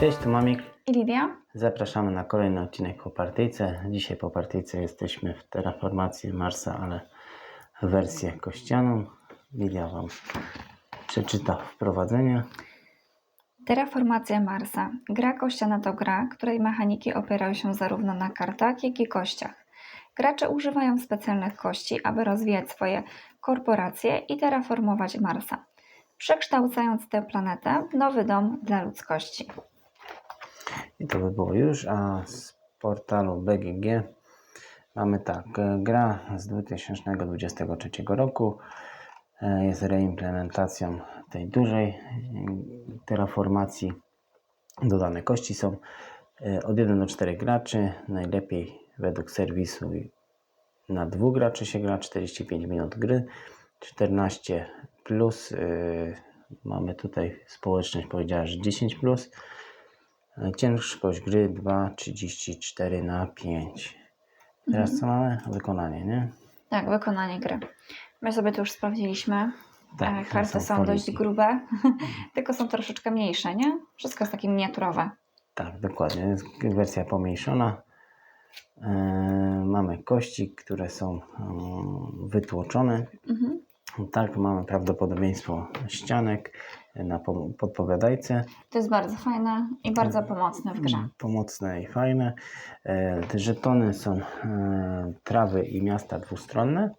Cześć, tu Mamik. I Lidia? Zapraszamy na kolejny odcinek po partyjce. Dzisiaj po partyjce jesteśmy w terraformacji Marsa, ale w wersję kościaną. Lidia Wam przeczyta wprowadzenie. Terraformacja Marsa. Gra kościana to gra, której mechaniki opierają się zarówno na kartach, jak i kościach. Gracze używają specjalnych kości, aby rozwijać swoje korporacje i terraformować Marsa, przekształcając tę planetę w nowy dom dla ludzkości. I to by było już, a z portalu BGG mamy tak, e, gra z 2023 roku e, jest reimplementacją tej dużej e, terraformacji. Dodane kości są e, od 1 do 4 graczy, najlepiej według serwisu na dwóch graczy się gra, 45 minut gry, 14 plus, mamy tutaj społeczność powiedziała, że 10 plus. Ciężkość gry 2,34 na 5. Teraz co mamy? Wykonanie, nie? Tak, wykonanie gry. My sobie to już sprawdziliśmy. Tak, E, Karty są są dość grube, tylko są troszeczkę mniejsze, nie? Wszystko jest takie miniaturowe. Tak, dokładnie. Jest wersja pomniejszona. E, mamy kości, które są mm, wytłoczone. Mhm. Tak, mamy prawdopodobieństwo ścianek na podpowiadajce. To jest bardzo fajne i bardzo Mhm. pomocne w grze. Pomocne i fajne. E, te żetony są e, trawy i miasta dwustronne.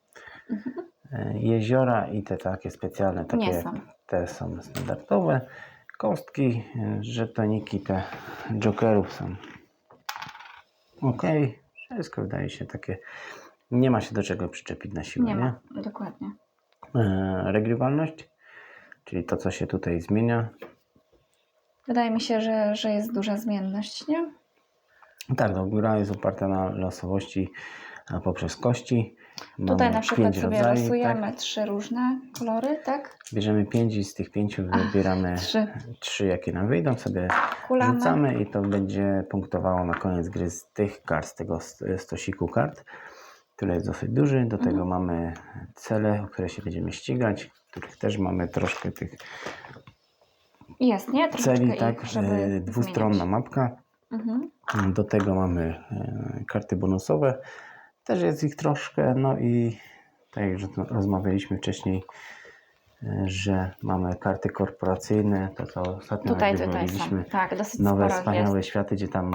E, jeziora i te takie specjalne, takie Nie są. te są standardowe. Kostki, żetoniki te jokerów są ok. Wszystko wydaje się takie. Nie ma się do czego przyczepić na siłę. Nie Nie ma, dokładnie. E, regrywalność, czyli to, co się tutaj zmienia. Wydaje mi się, że, że jest duża zmienność, nie? Tak, no, gra jest oparta na losowości poprzez kości. Tutaj Mamy na przykład sobie rodzajów, losujemy Tak? trzy różne kolory, tak? Bierzemy pięć i z tych pięciu wybieramy Trzy. trzy, jakie nam wyjdą, sobie Kulamy. rzucamy i to będzie punktowało na koniec gry z tych kart, z tego st- stosiku kart, który jest dosyć duży. Do tego Mhm. mamy cele, o które się będziemy ścigać, których też mamy troszkę tych Jest, nie? Troszeczkę celi, ich, tak, żeby dwustronna zmieniać. mapka. Mhm. Do tego mamy e, karty bonusowe. Też jest ich troszkę. No i tak jak rozmawialiśmy wcześniej, e, że mamy karty korporacyjne, to co ostatnio Tutaj, tutaj nagrywaliśmy. są. Tak, dosyć Nowe, sporo wspaniałe jest. światy, gdzie tam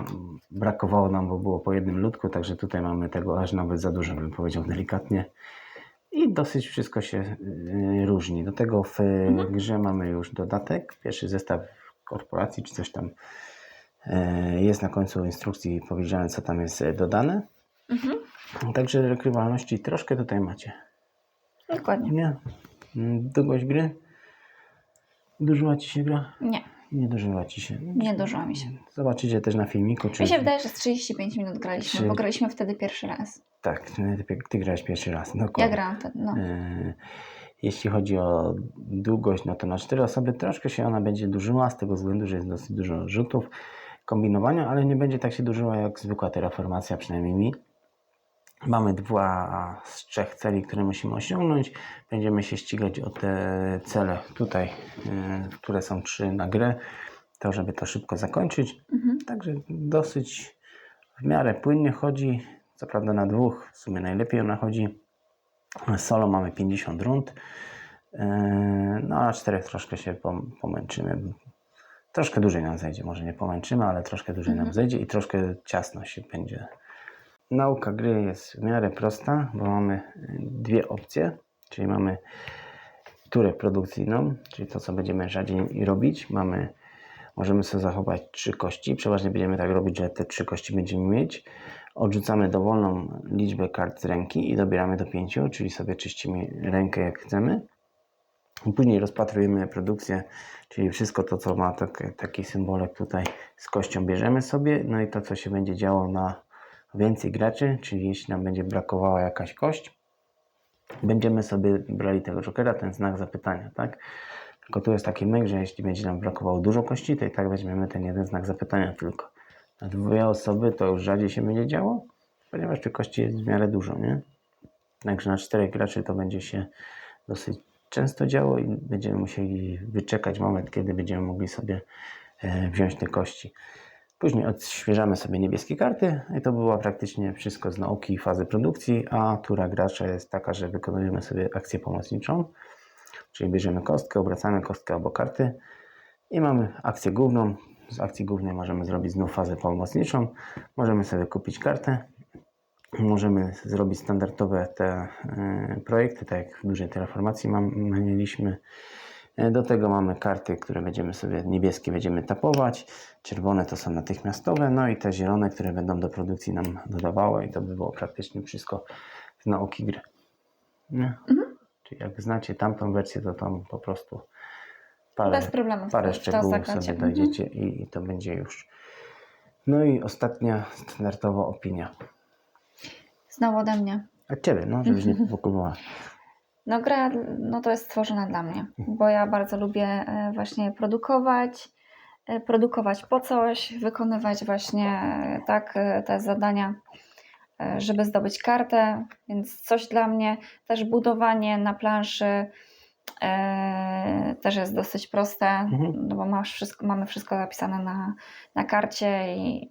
brakowało nam, bo było po jednym ludku, także tutaj mamy tego aż nawet za dużo, bym powiedział delikatnie. I dosyć wszystko się y, różni. Do tego w Mhm. grze mamy już dodatek, pierwszy zestaw korporacji, czy coś tam y, jest na końcu instrukcji powiedziane, co tam jest y, dodane. Mhm. Także rekrywalności troszkę tutaj macie. Dokładnie. Nie? Mm, Długość gry? Dużyła Ci się gra? Nie, Nie dużyła Ci się. nie dożyła mi się. Zobaczycie też na filmiku, czy... Mi się wydaje, że z 35 minut graliśmy, Trzy- bo graliśmy wtedy pierwszy raz. Tak, ty, ty grałeś pierwszy raz. Dokładnie. Ja grałam wtedy, no. E, Jeśli chodzi o długość, no to na cztery osoby troszkę się ona będzie dużyła, z tego względu, że jest dosyć dużo rzutów, kombinowania, ale nie będzie tak się dużyła jak zwykła terraformacja, przynajmniej mi. Mamy dwa z trzech celi, które musimy osiągnąć. Będziemy się ścigać o te cele tutaj, e, które są trzy na grę, to żeby to szybko zakończyć. Mhm. Także dosyć w miarę płynnie chodzi. Co prawda na dwóch w sumie najlepiej ona chodzi. Solo mamy 50 rund. Yy, No a czterech troszkę się pom- pomęczymy. Troszkę dłużej nam zejdzie. Może nie pomęczymy, ale troszkę dłużej nam zejdzie i troszkę ciasno się będzie. Nauka gry jest w miarę prosta, bo mamy dwie opcje. Czyli mamy turę produkcyjną, czyli to, co będziemy rzadziej robić. Mamy Możemy sobie zachować trzy kości. Przeważnie będziemy tak robić, że te trzy kości będziemy mieć. Odrzucamy dowolną liczbę kart z ręki i dobieramy do pięciu, czyli sobie czyścimy rękę jak chcemy. Później rozpatrujemy produkcję, czyli wszystko to, co ma tak, taki symbolek tutaj z kością bierzemy sobie. No i to, co się będzie działo na więcej graczy, czyli jeśli nam będzie brakowała jakaś kość, będziemy sobie brali tego jokera, ten znak zapytania, tak? Tylko tu jest taki myk, że jeśli będzie nam brakowało dużo kości, to i tak weźmiemy ten jeden znak zapytania tylko. Na dwie osoby to już rzadziej się będzie działo, ponieważ tych kości jest w miarę dużo, nie? Także na czterech graczy to będzie się dosyć często działo i będziemy musieli wyczekać moment, kiedy będziemy mogli sobie e, wziąć te kości. Później odświeżamy sobie niebieskie karty i to było praktycznie wszystko z nauki fazy produkcji, a tura gracza jest taka, że wykonujemy sobie akcję pomocniczą, czyli bierzemy kostkę, obracamy kostkę albo karty i mamy akcję główną. Z akcji głównej możemy zrobić znów fazę pomocniczą, możemy sobie kupić kartę, możemy zrobić standardowe te y, projekty, tak jak w dużej terraformacji mam, mieliśmy. E, Do tego mamy karty, które będziemy sobie, niebieskie będziemy tapować, czerwone to są natychmiastowe, no i te zielone, które będą do produkcji nam dodawały i to by było praktycznie wszystko z nauki gry. Nie? Czyli jak znacie tamtą wersję, to tam po prostu parę, Bez parę szczegółów sobie Mhm. dojdziecie i, i to będzie już. No i ostatnia standardowa opinia. Znowu ode mnie. A ciebie, no, żebyś nie pokulowała. No gra, no to jest stworzona dla mnie, bo ja bardzo lubię e, właśnie produkować, e, produkować po coś, wykonywać właśnie e, tak te zadania, żeby zdobyć kartę, więc coś dla mnie, też budowanie na planszy też jest dosyć proste, Mhm. no bo masz wszystko, mamy wszystko zapisane na, na karcie i,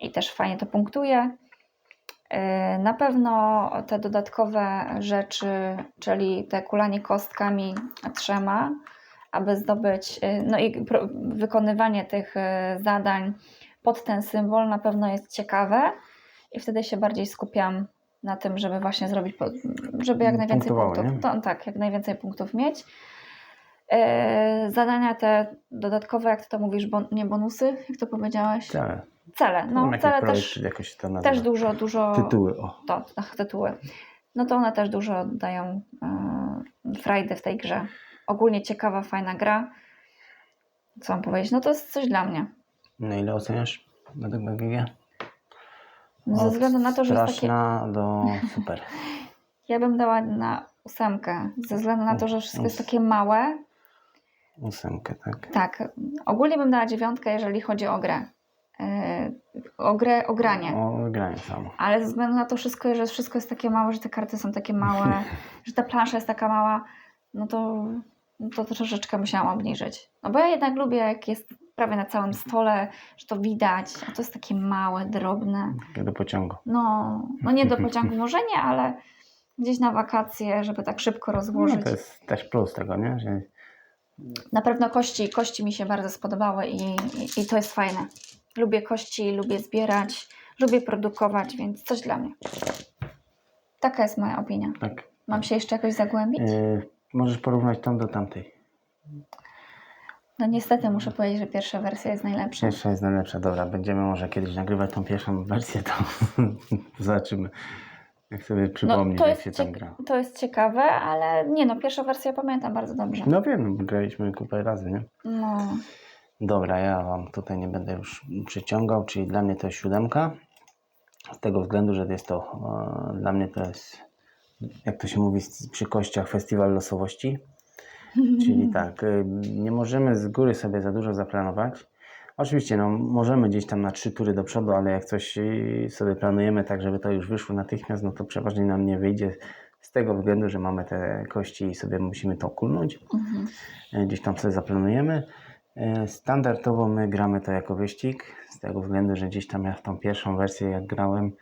i też fajnie to punktuje. Yy, Na pewno te dodatkowe rzeczy, czyli te kulanie kostkami trzema, aby zdobyć, yy, no i wykonywanie tych yy, zadań pod ten symbol na pewno jest ciekawe i wtedy się bardziej skupiam na tym, żeby właśnie zrobić, żeby jak najwięcej Punktowało, punktów, to, tak, jak najwięcej punktów mieć. Zadania te dodatkowe, jak ty to mówisz, bon, nie bonusy, jak to powiedziałeś? Cele. Cele, no Mam cele projekt, też, jakoś to nazywa. też dużo, dużo Tytuły, o. to, ach, tytuły, no to one też dużo dają e, frajdy w tej grze. Ogólnie ciekawa, fajna gra. Co mam powiedzieć? No to jest coś dla mnie. Na ile oceniasz według BGG? No Ze względu na to, że jest takie. do super. Ja bym dała na ósemkę. Ze względu na to, że wszystko jest takie małe. Ósemkę, tak. Tak, ogólnie bym dała dziewiątkę, jeżeli chodzi o grę. E, o grę, o granie. O granie samo. Ale ze względu na to wszystko, że wszystko jest takie małe, że te karty są takie małe, że ta plansza jest taka mała, no to, no to troszeczkę musiałam obniżyć. No bo ja jednak lubię, jak jest prawie na całym stole, że to widać, a to jest takie małe, drobne. Takie do pociągu. No, no nie do pociągu może nie, ale gdzieś na wakacje, żeby tak szybko No, rozłożyć. to jest też plus tego, nie? Że Na pewno kości, kości mi się bardzo spodobały i, i, i to jest fajne. Lubię kości, lubię zbierać, lubię produkować, więc coś dla mnie. Taka jest moja opinia. tak. Mam się jeszcze jakoś zagłębić? Yy, możesz porównać tą do tamtej. No niestety muszę powiedzieć, że pierwsza wersja jest najlepsza. Pierwsza jest najlepsza. Dobra, będziemy może kiedyś nagrywać tą pierwszą wersję, to zobaczymy. Jak sobie No przypomnieć, to jak się tam gra. to jest ciekawe, ale nie no, pierwsza wersja pamiętam bardzo dobrze. No wiem, bo graliśmy kupę razy, nie? No, Dobra, ja Wam tutaj nie będę już przyciągał, czyli dla mnie to jest siódemka. Z tego względu, że jest to, e, dla mnie to jest, jak to się mówi przy kościach, festiwal losowości. Czyli tak, y, nie możemy z góry sobie za dużo zaplanować. Oczywiście, no, możemy gdzieś tam na trzy tury do przodu, ale jak coś y, sobie planujemy tak, żeby to już wyszło natychmiast, no to przeważnie nam nie wyjdzie z tego względu, że mamy te kości i sobie musimy to kulnąć. mhm. E, gdzieś tam sobie zaplanujemy. E, Standardowo my gramy to jako wyścig, z tego względu, że gdzieś tam ja w tą pierwszą wersję jak grałem,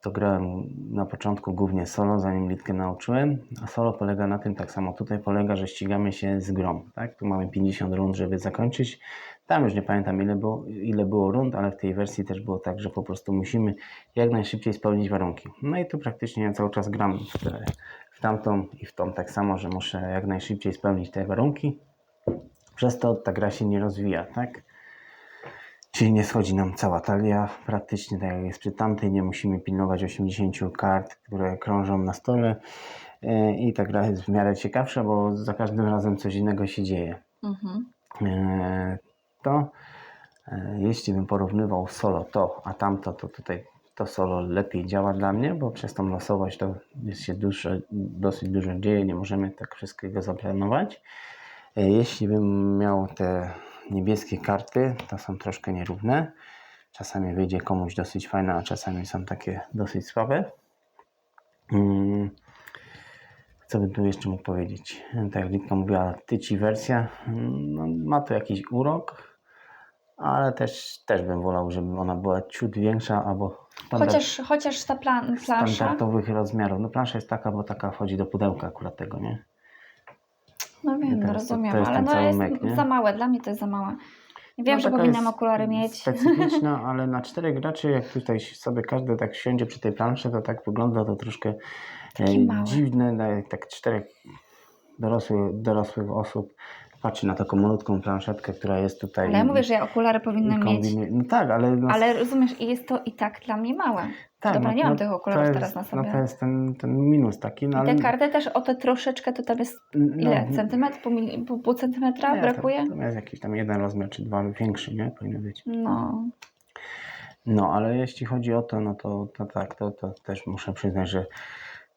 to grałem na początku głównie solo, zanim litkę nauczyłem, a solo polega na tym, tak samo tutaj polega, że ścigamy się z grą, tak? Tu mamy 50 rund, żeby zakończyć. Tam już nie pamiętam ile było, ile było rund, ale w tej wersji też było tak, że po prostu musimy jak najszybciej spełnić warunki. No i tu praktycznie ja cały czas gram w, w tamtą i w tą tak samo, że muszę jak najszybciej spełnić te warunki. Przez to ta gra się nie rozwija, tak? Czyli nie schodzi nam cała talia, praktycznie tak jak jest przy tamtej, nie musimy pilnować 80 kart, które krążą na stole Yy, i ta gra jest w miarę ciekawsza, bo za każdym razem coś innego się dzieje. Mhm. Yy, To yy, jeśli bym porównywał solo to, a tamto, to tutaj to solo lepiej działa dla mnie, bo przez tą losowość to jest się dużo, dosyć dużo dzieje, nie możemy tak wszystkiego zaplanować. Yy, Jeśli bym miał te niebieskie karty, to są troszkę nierówne. Czasami wyjdzie komuś dosyć fajne, a czasami są takie dosyć słabe. Mm, Co bym tu jeszcze mógł powiedzieć? Tak jak Litka mówiła, tyci wersja, no, ma to jakiś urok, ale też, też bym wolał, żeby ona była ciut większa albo standard, Chociaż, chociaż ta plan, plansza, standardowych rozmiarów. No plansza jest taka, bo taka wchodzi do pudełka akurat tego, nie? No wiem, to no rozumiem, to jest ale no jest za małe, dla mnie to jest za małe. Wiem, No, że powinnam okulary mieć. Specyficzna, ale na czterech graczy, jak tutaj sobie każdy tak siądzie przy tej planszy, to tak wygląda to troszkę e, dziwne, na- jak tak czterech dorosłych, dorosłych osób patrzy na taką malutką planszetkę, która jest tutaj. Ale ja mówię, że ja okulary i powinnam mieć. No tak, ale... No, Ale rozumiesz, i jest to i tak dla mnie małe. Tak, dobra, no, nie mam no, tych okularów jest, teraz na sobie. No to jest ten, ten minus taki, no I te karty też o te troszeczkę, to tam jest no, ile? Centymetr? Pół, pół, pół centymetra nie, brakuje? To, to jest jakiś tam jeden rozmiar, czy dwa większy, nie? Powinien być. No. No, ale jeśli chodzi o to, no to, to tak, to, to też muszę przyznać, że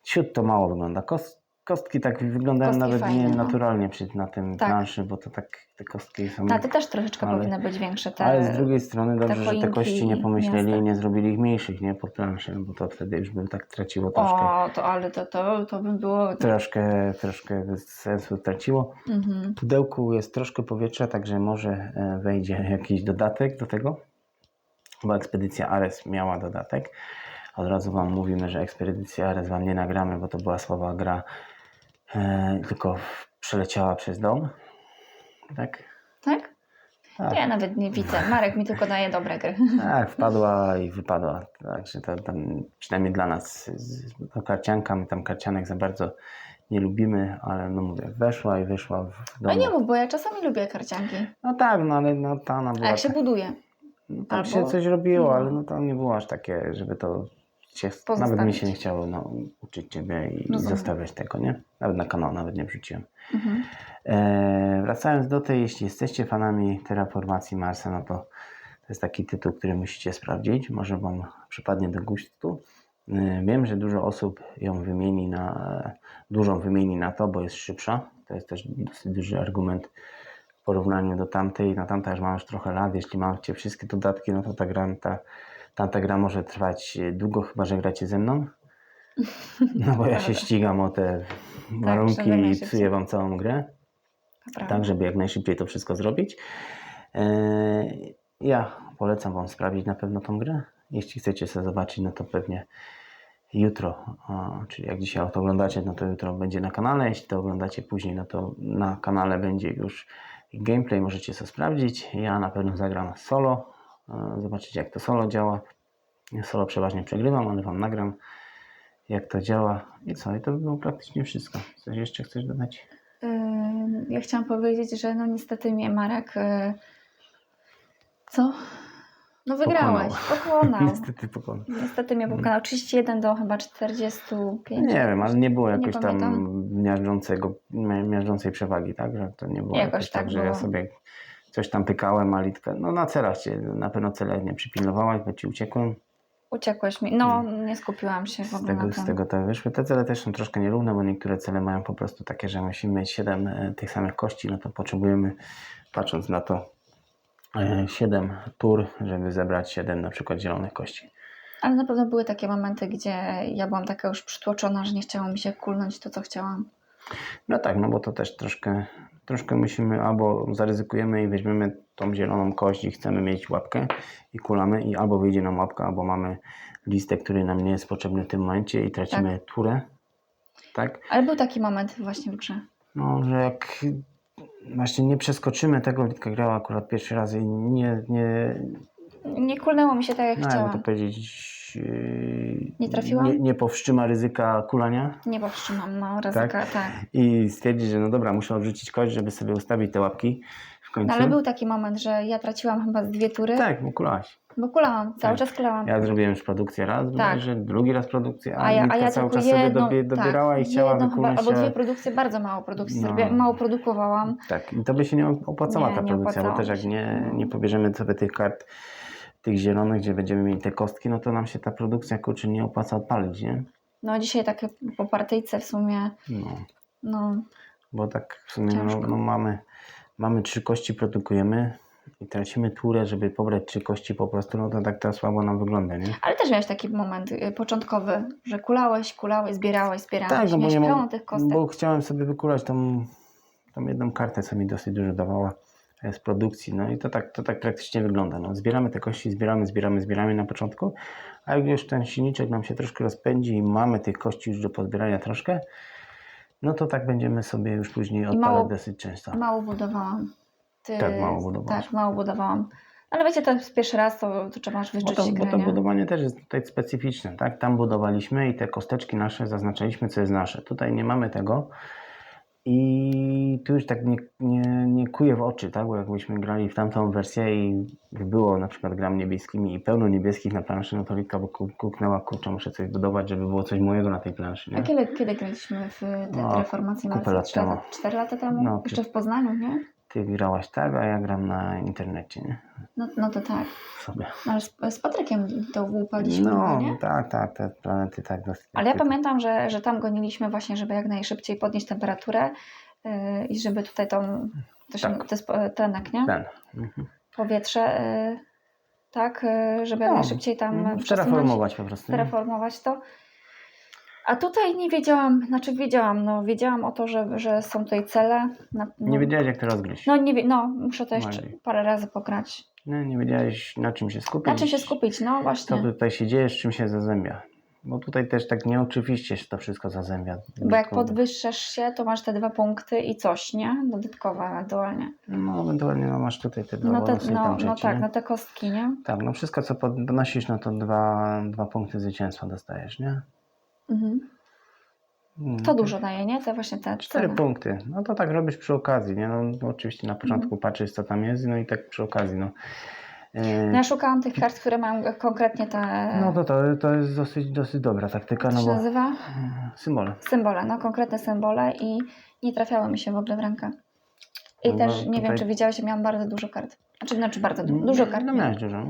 ciut to mało wygląda. Kost, kostki tak wyglądają Kostki nawet fajne, nie no. naturalnie przy, na tym Tak. planszy, bo to tak te kostki są... No, te też troszeczkę Ale- powinny być większe. Te... Ale z drugiej strony dobrze, że te kości nie pomyśleli miasta. i nie zrobili ich mniejszych, nie? Pod planszę, bo to wtedy już by tak traciło troszkę, O, to ale to, to, to by było... troszkę, troszkę sensu traciło. Mhm. W pudełku jest troszkę powietrza, także może e, wejdzie jakiś dodatek do tego. Bo ekspedycja Ares miała dodatek. Od razu Wam mówimy, że ekspedycja Ares Wam nie nagramy, bo to była słaba gra, e, tylko przeleciała przez dom. Tak? Tak? Tak. Ja nawet nie widzę. Marek mi tylko daje dobre gry. Tak, wpadła i wypadła. Także to tam, przynajmniej dla nas, to karcianka, my tam karcianek za bardzo nie lubimy, ale no mówię, weszła i wyszła w No domu. nie mów, bo ja czasami lubię karcianki. No tak, no ale no, ta ona A była jak się tak- buduje? No, tam Albo- się coś robiło, no. ale no to nie było aż takie, żeby to się, nawet mi się nie chciało no, uczyć Ciebie i Rozumiem. zostawiać tego, nie? Nawet na kanał nawet nie wrzuciłem. Mhm. E, wracając do tej, jeśli jesteście fanami Terraformacji Marsa, no to to jest taki tytuł, który musicie sprawdzić. Może Wam przypadnie do gustu. E, wiem, że dużo osób ją wymieni na, dużą wymieni na to, bo jest szybsza. To jest też dosyć duży argument w porównaniu do tamtej. No tamta już ma już trochę lat. Jeśli macie wszystkie dodatki, no to ta gra, ta, tamta gra może trwać długo, chyba że gracie ze mną. No bo ja się ścigam o te warunki żeby i psuję Wam całą grę tak, żeby jak najszybciej to wszystko zrobić. Eee, Ja polecam Wam sprawdzić na pewno tą grę. Jeśli chcecie sobie zobaczyć, no to pewnie jutro, czyli jak dzisiaj to oglądacie, no to jutro będzie na kanale. Jeśli to oglądacie później, no to na kanale będzie już gameplay, możecie sobie sprawdzić. Ja na pewno zagram solo, e, zobaczycie jak to solo działa. Solo przeważnie przegrywam, ale Wam nagram jak to działa. I co? I to by było praktycznie wszystko. Coś jeszcze chcesz dodać? Ja chciałam powiedzieć, że no niestety mnie Marek. y, Co? No wygrałeś, pokonał. Niestety pokonał. Niestety mnie pokonał 31 do chyba 45. Nie wiem, ale nie było Nie jakoś tam pamiętam. miażdżącego, mi- miażdżącej przewagi, tak? Że to nie było Jakoś jakoś, tak, tak że ja sobie coś tam pykałem, a Litka, no na celach cię, na pewno cele nie przypilnowałaś, bo ci uciekłem. Uciekłeś mi. No, nie skupiłam się w Z ogóle tego, na z tym. tego te wyszły. Te cele też są troszkę nierówne, bo niektóre cele mają po prostu takie, że musimy mieć 7 tych samych kości, no to potrzebujemy, patrząc na to, 7 tur, żeby zebrać 7 na przykład zielonych kości. Ale na pewno były takie momenty, gdzie ja byłam taka już przytłoczona, że nie chciało mi się kulnąć to, co chciałam. No tak, no bo to też troszkę, troszkę musimy albo zaryzykujemy i weźmiemy tą zieloną kość i chcemy mieć łapkę i kulamy i albo wyjdzie nam łapka, albo mamy listek, który nam nie jest potrzebny w tym momencie i tracimy turę. Tak? Ale był taki moment właśnie w grze. No, że jak właśnie nie przeskoczymy tego, Litka grała akurat pierwszy raz i nie, nie, Nie kulnęło mi się tak, jak no chciałam. to powiedzieć, yy, Nie trafiłam? Nie, nie powstrzyma ryzyka kulania. Nie powstrzymam, no ryzyka, tak. i stwierdzi, że no dobra, muszę odrzucić kość, żeby sobie ustawić te łapki w końcu. No, ale był taki moment, że ja traciłam chyba z dwie tury, Tak, bo kulałaś. bo kulałam, cały Tak. czas kulałam. Ja zrobiłem już produkcję raz, Tak. że drugi raz produkcję, a, A ja, a ja cały czas sobie jedną, dobie, dobierała tak, i chciała chyba, wykulać albo dwie produkcje, bardzo mało produkcji No. zrobiłam, mało produkowałam. Tak, i to by się nie opłacała Nie, ta nie produkcja, bo też jak nie, nie pobierzemy sobie tych kart, tych zielonych, gdzie będziemy mieli te kostki, no to nam się ta produkcja kurczę nie opłaca odpalić, nie? No dzisiaj takie po partyjce w sumie, No, no bo tak w sumie no, no mamy, mamy trzy kości, produkujemy i tracimy turę, żeby pobrać trzy kości po prostu, no to tak to słabo nam wygląda, nie? ale też miałeś taki moment y, początkowy, że kulałeś, kulałeś, zbierałeś, zbierałeś, Tak, no bo miałeś nie pełno tych kostek. bo chciałem sobie wykulać tą, tą jedną kartę, co mi dosyć dużo dawała, z produkcji. No i to tak, to tak praktycznie wygląda. No, zbieramy te kości, zbieramy, zbieramy, zbieramy na początku, a jak już ten silniczek nam się troszkę rozpędzi i mamy tych kości już do pozbierania troszkę, no to tak będziemy sobie już później odpalać dosyć często. Mało budowałam. Ty... Tak, mało budowałaś. Tak, mało budowałam. Ale wiecie, to jest pierwszy raz, to, to trzeba aż Bo wyczuć to, bo to grę, nie? budowanie też jest tutaj specyficzne, tak? Tam budowaliśmy i te kosteczki nasze zaznaczaliśmy, co jest nasze. Tutaj nie mamy tego i tu już tak nie, nie, nie kuje w oczy, tak? Bo jakbyśmy grali w tamtą wersję i było na przykład gram niebieskimi i pełno niebieskich na planszy, no to Litka by ku- kuknęła, kurczę, muszę coś budować, żeby było coś mojego na tej planszy, A nie? kiedy, kiedy graliśmy w tę No, reformację kupę lat Cztery- temu. Cztery lata temu? No, Jeszcze w Poznaniu, nie? Ty grałaś tak, a ja gram na internecie, nie? No, no to tak. Sobie. No, ale z, z Patrykiem to łupaliśmy, No, nie? tak, tak, te planety tak dosyć. Ale ja pamiętam, że, że tam goniliśmy właśnie, żeby jak najszybciej podnieść temperaturę yy, i żeby tutaj tą, to, się, Tak. to jest e, tlenek, nie? Ten. Mhm. Powietrze, yy, tak, yy, żeby jak No, najszybciej tam Mhm. Terraformować po prostu. terraformować to. A tutaj nie wiedziałam, znaczy wiedziałam, no wiedziałam o to, że, że są tutaj cele. Na, no, Nie wiedziałeś, jak to rozgryźć. No, nie, no muszę to jeszcze Ładnie. parę razy pograć. Nie, nie wiedziałeś, na czym się skupić. Na czym się skupić? No Co właśnie. tutaj się dzieje, z czym się zazębia. Bo tutaj też tak nieoczywiście się to wszystko zazębia. Bo jak podwyższasz się, to masz te dwa punkty i coś, nie? Dodatkowe ewentualnie. No, ewentualnie no, masz tutaj te dwa No, te, no, tam no trzeci, tak, nie? no te kostki, nie? Tak, no wszystko co podnosisz, no to dwa, dwa punkty zwycięstwa dostajesz, nie? Mhm. Mm, To dużo daje, nie? Te właśnie te Cztery punkty. No to tak robisz przy okazji, nie? No, no oczywiście na początku Mhm. patrzysz co tam jest, no i tak przy okazji, no. Yy, No ja szukałam tych kart, które mają konkretnie te... no to, to, to jest dosyć, dosyć dobra taktyka, jak no się bo nazywa? symbole. Symbole, no konkretne symbole i nie trafiały mi się w ogóle w rękę. I No, też nie wiem, tutaj- czy widziałeś, że miałam bardzo dużo kart. Znaczy, znaczy bardzo du- dużo kart. No miałam. miałeś dużo.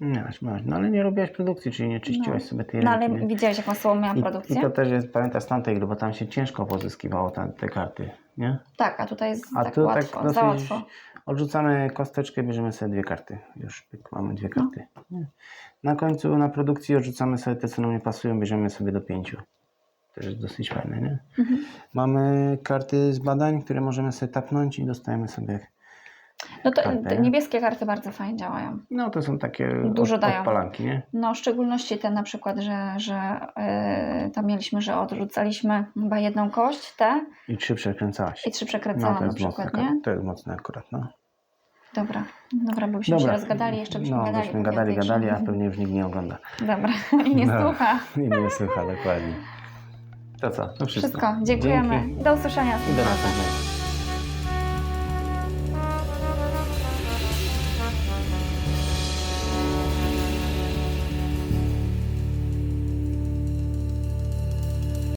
Miałeś, miałeś. No ale nie robiłaś produkcji, czyli nie czyściłaś sobie tej No ręki. ale nie? widziałeś, jaką słabą miałam I, produkcję? I to też jest, pamiętasz, z tamtej gry, bo tam się ciężko pozyskiwało ta, te karty, nie? Tak, a tutaj jest A tak tu łatwo, tak dosyć za łatwo. odrzucamy kosteczkę, bierzemy sobie dwie karty. Już pyk, mamy dwie No. karty. Nie? Na końcu na produkcji odrzucamy sobie te, co nam nie pasują, bierzemy sobie do pięciu. To jest dosyć fajne, nie? Mhm. Mamy karty z badań, które możemy sobie tapnąć i dostajemy sobie. No to nie? niebieskie karty bardzo fajnie działają. No to są takie Dużo od, dają. odpalanki, nie? No, w szczególności te na przykład, że, że yy, tam mieliśmy, że odrzucaliśmy chyba jedną kość, te I trzy przekręcałaś. i trzy No przekręcałam to na jest, mocne, przykład, nie? to jest mocne akurat, no. Dobra, dobra, bo byśmy się rozgadali, jeszcze byśmy no, gadali. byśmy gadali, gadali, a pewnie już nikt nie ogląda. Dobra, i nie No. słucha. I nie słucha, dokładnie. To co? To wszystko. Wszystko, dziękujemy. Dzięki. Do usłyszenia. I do następnego.